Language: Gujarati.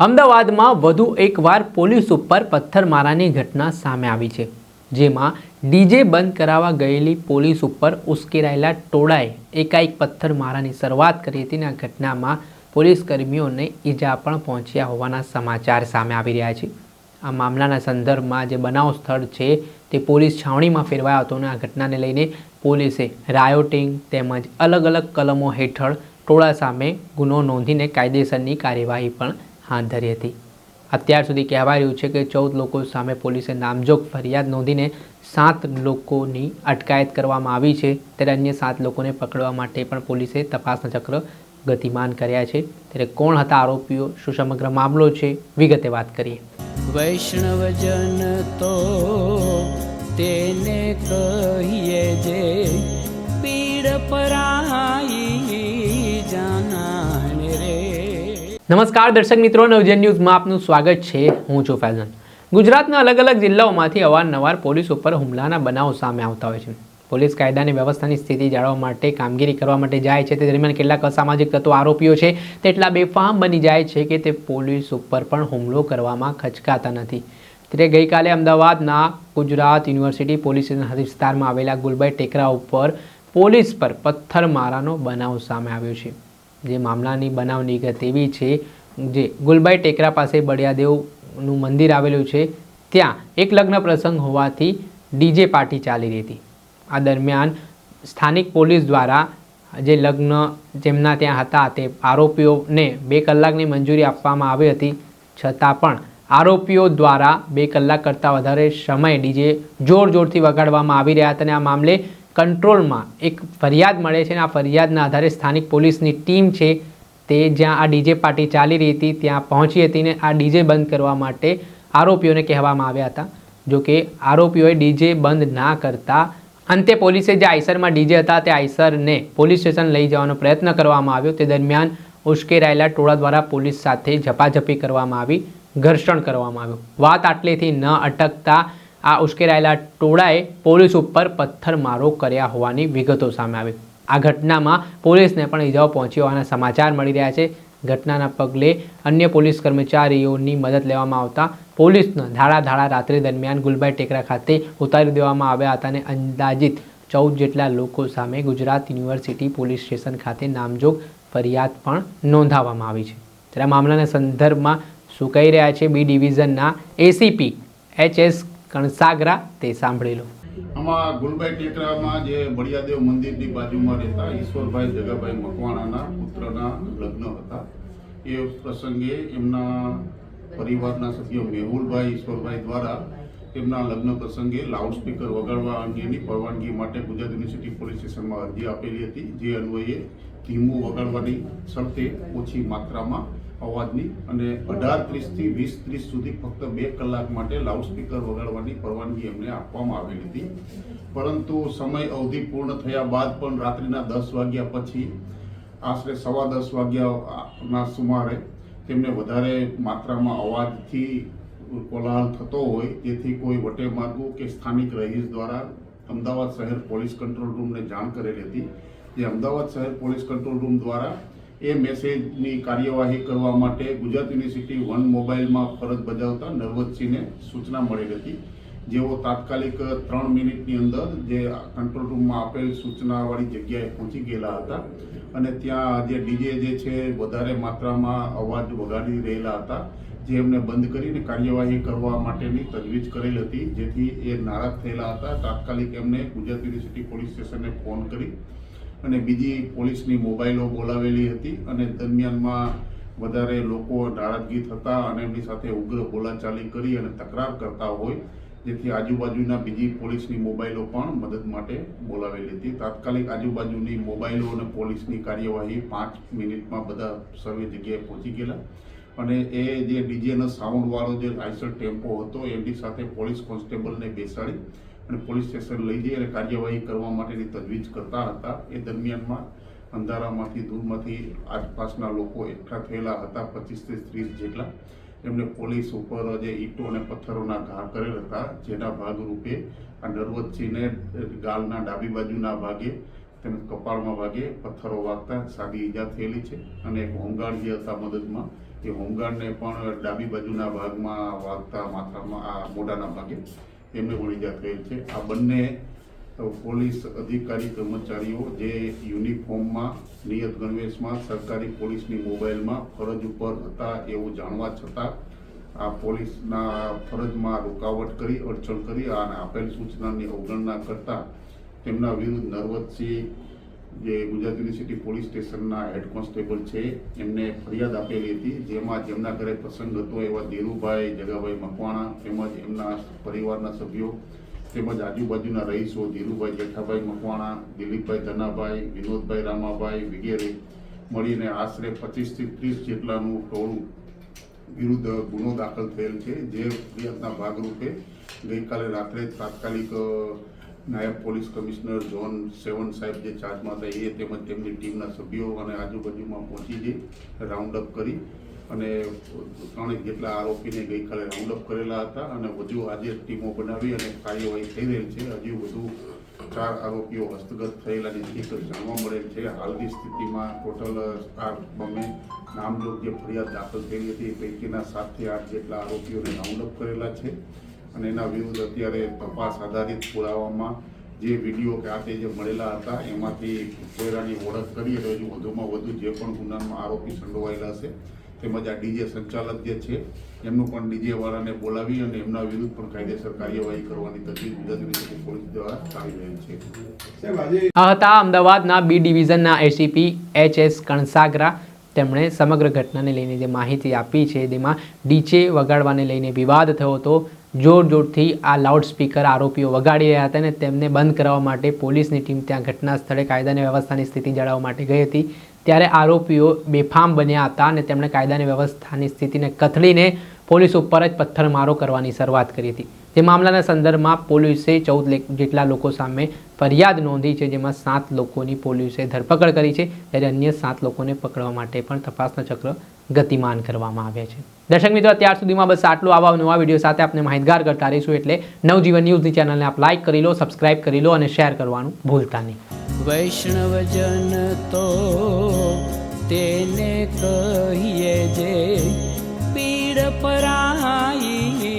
અમદાવાદમાં વધુ એકવાર પોલીસ ઉપર પથ્થરમારાની ઘટના સામે આવી છે, જેમાં ડીજે બંધ કરાવવા ગયેલી પોલીસ ઉપર ઉશ્કેરાયેલા ટોળાએ એકાએક પથ્થરમારાની શરૂઆત કરી હતી આ ઘટનામાં પોલીસ કર્મીઓને ઈજા પણ પહોંચ્યા હોવાના સમાચાર સામે આવી રહ્યા છે. આ મામલાના સંદર્ભમાં જે બનાવ સ્થળ છે તે પોલીસ છાવણીમાં ફેરવાયો હતો અને આ ઘટનાને લઈને પોલીસે રાયોટિંગ તેમજ અલગ અલગ કલમો હેઠળ ટોળા સામે ગુનો નોંધીને કાયદેસરની કાર્યવાહી પણ હાથ ધરી હતી. અત્યાર સુધી કહેવાય રહ્યું છે કે ચૌદ લોકો સામે પોલીસે નામજોગ ફરિયાદ નોંધીને સાત લોકોની અટકાયત કરવામાં આવી છે. ત્યારે અન્ય સાત લોકોને પકડવા માટે પણ પોલીસે તપાસના ચક્ર ગતિમાન કર્યા છે. ત્યારે કોણ હતા આરોપીઓ? શું સમગ્ર મામલો છે? વિગતે વાત કરીએ. વૈષ્ણવજન તો તેને કહીએ જે પીડ પરાઈ નમસ્કાર દર્શક મિત્રો, નવજન ન્યૂઝમાં આપનું સ્વાગત છે. હું છું ફૈઝન. ગુજરાતના અલગ અલગ જિલ્લાઓમાંથી અવારનવાર પોલીસ ઉપર હુમલાના બનાવો સામે આવતા હોય છે. પોલીસ કાયદાની વ્યવસ્થાની સ્થિતિ જાળવવા માટે કામગીરી કરવા માટે જાય છે. તે દરમિયાન કેટલાક અસામાજિક તત્વો, આરોપીઓ છે. તેટલા બેફામ બની જાય છે કે તે પોલીસ ઉપર પણ હુમલો કરવામાં ખચકાતા નથી. ત્યારે ગઈકાલે અમદાવાદના ગુજરાત યુનિવર્સિટી પોલીસ સ્ટેશન વિસ્તારમાં આવેલા ગુલબાઈ ટેકરા ઉપર પોલીસ પર પથ્થરમારાનો બનાવ સામે આવ્યો છે. જે મામલાની બનાવની વિગત એવી છે, જે ગુલબાઈ ટેકરા પાસે બળિયાદેવનું મંદિર આવેલું છે, ત્યાં એક લગ્ન પ્રસંગ હોવાથી ડીજે પાર્ટી ચાલી રહી હતી. આ દરમિયાન સ્થાનિક પોલીસ દ્વારા જે લગ્ન જેમના ત્યાં હતા તે આરોપીઓને બે કલાકની મંજૂરી આપવામાં આવી હતી. છતાં પણ આરોપીઓ દ્વારા બે કલાક કરતાં વધારે સમય ડીજે જોર જોરથી વગાડવામાં આવી રહ્યા હતા અને આ મામલે કંટ્રોલમાં એક ફરિયાદ મળે છે અને આ ફરિયાદના આધારે સ્થાનિક પોલીસની ટીમ છે તે જ્યાં આ ડીજે પાર્ટી ચાલી રહી હતી, ત્યાં પહોંચી હતી ને આ ડીજે બંધ કરવા માટે આરોપીઓને કહેવામાં આવ્યા હતા. જો કે આરોપીઓએ ડીજે બંધ ના કરતા અંતે પોલીસે જે આઈસરમાં ડીજે હતા તે આઈસરને પોલીસ સ્ટેશન લઈ જવાનો પ્રયત્ન કરવામાં આવ્યો. તે દરમિયાન ઉશ્કેરાયેલા ટોળા દ્વારા પોલીસ સાથે ઝપાઝપી કરવામાં આવી, ઘર્ષણ કરવામાં આવ્યું. વાત આટલેથી ન અટકતા આ ઉશ્કેરાયેલા ટોળાએ પોલીસ ઉપર પથ્થરમારો કર્યા હોવાની વિગતો સામે આવી. આ ઘટનામાં પોલીસને પણ ઈજાઓ પહોંચી હોવાના સમાચાર મળી રહ્યા છે. ઘટનાના પગલે અન્ય પોલીસ કર્મચારીઓની મદદ લેવામાં આવતા પોલીસને ધાડા ધાડા રાત્રિ દરમિયાન ગુલબાઈ ટેકરા ખાતે ઉતારી દેવામાં આવ્યા હતા અને અંદાજિત ચૌદ જેટલા લોકો સામે ગુજરાત યુનિવર્સિટી પોલીસ સ્ટેશન ખાતે નામજોગ ફરિયાદ પણ નોંધાવવામાં આવી છે. ત્યારે મામલાના સંદર્ભમાં શું કહી રહ્યા છે? બી ડિવિઝનના એસીપી એચ એસ કણસાગરા, તે સાંભળી લો. આમાં ગુલબાઈ ટેકરામાં જે બળિયાદેવ મંદિરની બાજુમાં રહેતા ઈશ્વરભાઈ જગાભાઈ મકવાણાના પુત્રના લગ્ન હતા. એ પ્રસંગે એમના પરિવારના સભ્યો મેહુલભાઈ ઈશ્વરભાઈ દ્વારા તેમના લગ્ન પ્રસંગે લાઉડસ્પીકર વગાડવા અંગેની પરવાનગી માટે ગુજરાત યુનિવર્સિટી પોલીસ સ્ટેશનમાં અરજી આપેલી હતી. જે અન્વયે ધીમું વગાડવાની શરતે ઓછી માત્રામાં અવાજની અને અઢાર ત્રીસથી વીસ ત્રીસ સુધી ફક્ત બે કલાક માટે લાઉડસ્પીકર વગાડવાની પરવાનગી એમને આપવામાં આવેલી હતી. પરંતુ સમય અવધિ પૂર્ણ થયા બાદ પણ રાત્રિના દસ વાગ્યા પછી, આશરે સવા દસ વાગ્યાના સુમારે તેમને વધારે માત્રામાં અવાજથી કોલાહલ થતો હોય તેથી કોઈ વટે માર્ગો કે સ્થાનિક રહીશ દ્વારા અમદાવાદ શહેર પોલીસ કંટ્રોલ રૂમને જાણ કરેલી હતી. જે અમદાવાદ શહેર પોલીસ કંટ્રોલ રૂમ દ્વારા એ મેસેજની કાર્યવાહી કરવા માટે ગુજરાત યુનિવર્સિટી વન મોબાઈલમાં ફરજ બજાવતા નરવતસિંહને સૂચના મળેલી હતી. જેઓ તાત્કાલિક ત્રણ મિનિટની અંદર જે કંટ્રોલ રૂમમાં આપેલ સૂચનાવાળી જગ્યાએ પહોંચી ગયેલા હતા અને ત્યાં જે ડીજે જે છે વધારે માત્રામાં અવાજ વગાડી રહેલા હતા, જે એમને બંધ કરીને કાર્યવાહી કરવા માટેની તજવીજ કરેલ હતી. જેથી એ નારાજ થયેલા હતા. તાત્કાલિક એમને ગુજરાત યુનિવર્સિટી પોલીસ સ્ટેશને ફોન કરી અને બીજી પોલીસની મોબાઈલો બોલાવેલી હતી અને દરમિયાનમાં વધારે લોકો નારાજગી થતા અને એમની સાથે ઉગ્ર બોલાચાલી કરી અને તકરાર કરતા હોય, જેથી આજુબાજુના બીજી પોલીસની મોબાઈલો પણ મદદ માટે બોલાવેલી હતી. તાત્કાલિક આજુબાજુની મોબાઈલો અને પોલીસની કાર્યવાહી પાંચ મિનિટમાં બધા સર્વે જગ્યાએ પહોંચી ગયેલા. અને એ જે ડીજેનો સાઉન્ડવાળો જે આઈસર ટેમ્પો હતો, એમની સાથે પોલીસ કોન્સ્ટેબલને બેસાડી અને પોલીસ સ્ટેશન લઈ જઈ અને કાર્યવાહી કરવા માટેની તજવીજ કરતા હતા. એ દરમિયાનમાં અંધારામાંથી દૂરમાંથી આસપાસના લોકો એકઠા થયેલા હતા પચીસથી ત્રીસ જેટલા. એમને પોલીસ ઉપર જે ઈંટો અને પથ્થરોના ઘા કરેલ હતા, જેના ભાગરૂપે આ નરવતસિંહને ગાલના ડાબી બાજુના ભાગે તેમજ કપાળમાં ભાગે પથ્થરો વાગતા સાદી ઈજા થયેલી છે. અને એક હોમગાર્ડ જે હતા મદદમાં, એ હોમગાર્ડને પણ ડાબી બાજુના ભાગમાં વાગતા માથામાં, આ મોઢાના ભાગે એમને પણ ઈજા છે. આ બંને પોલીસ અધિકારી, કર્મચારીઓ જે યુનિફોર્મમાં, નિયત ગણવેશમાં, સરકારી પોલીસની મોબાઈલમાં ફરજ ઉપર હતા એવું જાણવા છતાં આ પોલીસના ફરજમાં રૂકાવટ કરી, અડચણ કરી અને આપેલ સૂચનાની અવગણના કરતા તેમના વિરુદ્ધ નરવતસિંહ જે ગુજરાત યુનિવર્સિટી પોલીસ સ્ટેશનના હેડ કોન્સ્ટેબલ છે, એમને ફરિયાદ આપેલી હતી. જેમાં જેમના ઘરે પ્રસંગ હતો, એવા ધીરુભાઈ, જગાભાઈ મકવાણા તેમજ એમના પરિવારના સભ્યો તેમજ આજુબાજુના રહીશો ધીરુભાઈ જેઠાભાઈ મકવાણા, દિલીપભાઈ ધનાભાઈ, વિનોદભાઈ રામાભાઈ વગેરે મળીને આશરે પચીસથી ત્રીસ જેટલાનું ટોળું વિરુદ્ધ ગુનો દાખલ થયેલ છે. જે ફરિયાદના ભાગરૂપે ગઈકાલે રાત્રે તાત્કાલિક નાયબ પોલીસ કમિશનર ઝોન સેવન સાહેબ જે ચાર્જમાં હતા, એ તેમજ તેમની ટીમના સભ્યો અને આજુબાજુમાં પહોંચી જઈ રાઉન્ડ અપ કરી અને ત્રણેક જેટલા આરોપીને ગઈકાલે રાઉન્ડ અપ કરેલા હતા અને વધુ આજે ટીમો બનાવી અને કાર્યવાહી થઈ રહી છે. હજુ વધુ ચાર આરોપીઓ હસ્તગત થયેલાની હકીકત જાણવા મળેલ છે. હાલની સ્થિતિમાં ટોટલ આ બમે નામજોગ જે ફરિયાદ દાખલ થયેલી હતી, એ પૈકીના સાતથી આઠ જેટલા આરોપીઓને રાઉન્ડ અપ કરેલા છે. અને એના વિરુદ્ધ અત્યારે તપાસ આધારિત પુરાવામાં જે વીડિયો કે આ તે જે મળેલા હતા એમાંથી કોયરાની ઓળખ કરી અને હજુ વધુમાં વધુ જે પણ ગુનામાં આરોપી સંડોવાયેલા છે તેમજ આ ડીજે સંચાલક જે છે એમનું પણ ડીજે વાળાને બોલાવી અને એમના વિરુદ્ધ પણ કાયદેસર કાર્યવાહી કરવાની તજવીજ ગુજરાત પોલીસ દ્વારા ચાલી રહી છે. આ હતા અમદાવાદના બી ડિવિઝનના એસીપી એચ એસ કણસાગરા. તેમણે સમગ્ર ઘટનાને લઈને જે માહિતી આપી છે તેમાં ડીજે વગાડવાને લઈને વિવાદ થયો હતો. જોર જોરથી આ લાઉડ સ્પીકર આરોપીઓ વગાડી રહ્યા હતા અને તેમને બંધ કરાવવા માટે પોલીસની ટીમ ત્યાં ઘટના સ્થળે કાયદાની વ્યવસ્થાની સ્થિતિ જાળવવા માટે ગઈ હતી. ત્યારે આરોપીઓ બેફામ બન્યા હતા અને તેમણે કાયદાની વ્યવસ્થાની સ્થિતિને કથળીને પોલીસ ઉપર જ પથ્થરમારો કરવાની શરૂઆત કરી હતી. જે મામલાના સંદર્ભમાં પોલીસે ચૌદ જેટલા લોકો સામે ફરિયાદ નોંધી છે, જેમાં સાત લોકોની પોલીસે ધરપકડ કરી છે ત્યારે અન્ય સાત લોકોને પકડવા માટે પણ તપાસના ચક્ર ગતિમાન કરવામાં આવ્યા છે. દર્શક મિત્રો, અત્યાર સુધીમાં બસ આટલું. આવા નવા વીડિયો સાથે આપણે માહિતગાર કરતા રહીશું એટલે નવજીવન ન્યૂઝની ચેનલને આપ લાઇક કરી લો, સબસ્ક્રાઇબ કરી લો અને શેર કરવાનું ભૂલતા નહીં. વૈષ્ણવજન તો તેને કહીએ જે પીડ પરાઈ